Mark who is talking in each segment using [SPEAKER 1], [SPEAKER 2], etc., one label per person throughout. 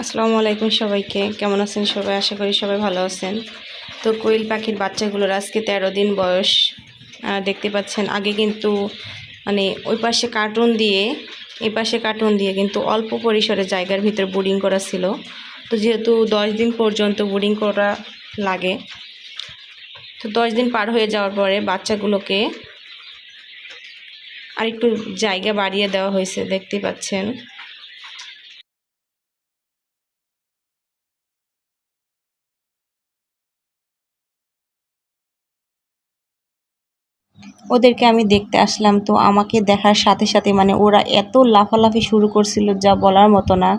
[SPEAKER 1] আসসালামু আলাইকুম সবাইকে। কেমন আছেন সবাই? আশা করি সবাই ভালো আছেন। তো কোয়েল পাখির বাচ্চাগুলোর আজকে তেরো দিন বয়স। দেখতে পাচ্ছেন, আগে কিন্তু মানে ওই পাশে কার্টুন দিয়ে, এই পাশে কার্টুন দিয়ে কিন্তু অল্প পরিসরে জায়গার ভিতরে বোর্ডিং করা ছিল। তো যেহেতু দশ দিন পর্যন্ত বোর্ডিং করা লাগে, তো দশ দিন পার হয়ে যাওয়ার পরে বাচ্চাগুলোকে আর একটু জায়গা বাড়িয়ে দেওয়া হয়েছে, দেখতে পাচ্ছেন। ওদেরকে আমি দেখতে আসলাম। তো আমাকে দেখার সাথে সাথে মানে ওরা এত লাফালাফি শুরু করছিল যা বলার মতো না।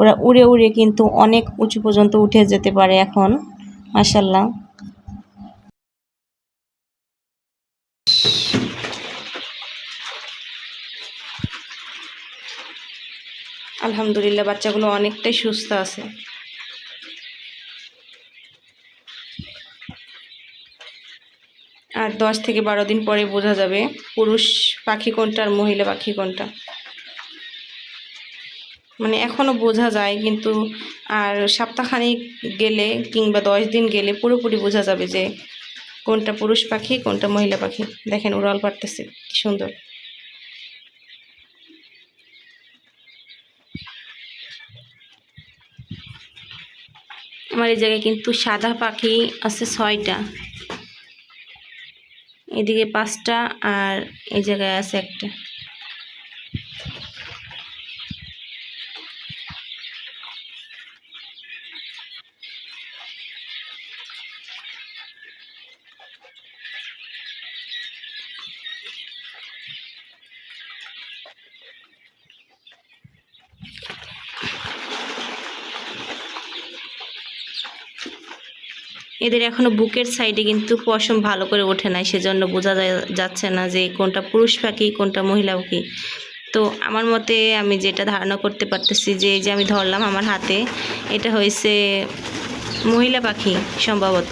[SPEAKER 1] ওরা উড়ে উড়ে কিন্তু অনেক উঁচু পর্যন্ত উঠে যেতে পারে এখন। মাসাল্লাহ আলহামদুলিল্লাহ, বাচ্চাগুলো অনেকটাই সুস্থ আছে। আর দশ থেকে বারো দিন পরে বোঝা যাবে পুরুষ পাখি কোনটা আর মহিলা পাখি কোনটা। মানে এখনও বোঝা যায়, কিন্তু আর সপ্তাহখানিক গেলে কিংবা দশ দিন গেলে পুরোপুরি বোঝা যাবে যে কোনটা পুরুষ পাখি, কোনটা মহিলা পাখি। দেখেন উড়াল পারতেছে, কি সুন্দর। আমার এই জায়গায় কিন্তু সাদা পাখি আছে ছয়টা। এদিকে পাঁচটা আর এই জায়গায় আছে একটা। এদের এখনও বুকের সাইডে কিন্তু পশম ভালো করে ওঠে নাই, সেজন্য বোঝা যাচ্ছে না যে কোনটা পুরুষ পাখি কোনটা মহিলা পাখি তো আমার মতে আমি যেটা ধারণা করতে পারতেছি যে যে আমি ধরলাম আমার হাতে, এটা হয়েছে মহিলা পাখি সম্ভবত।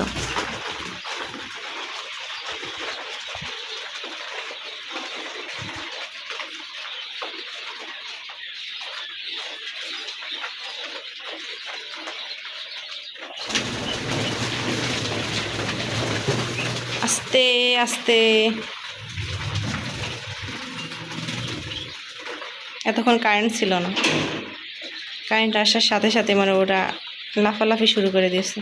[SPEAKER 1] আস্তে আস্তে। এতক্ষণ কারেন্ট ছিল না। কারেন্ট আসার সাথে সাথে মানে ওটা লাফালাফি শুরু করে দিয়েছে।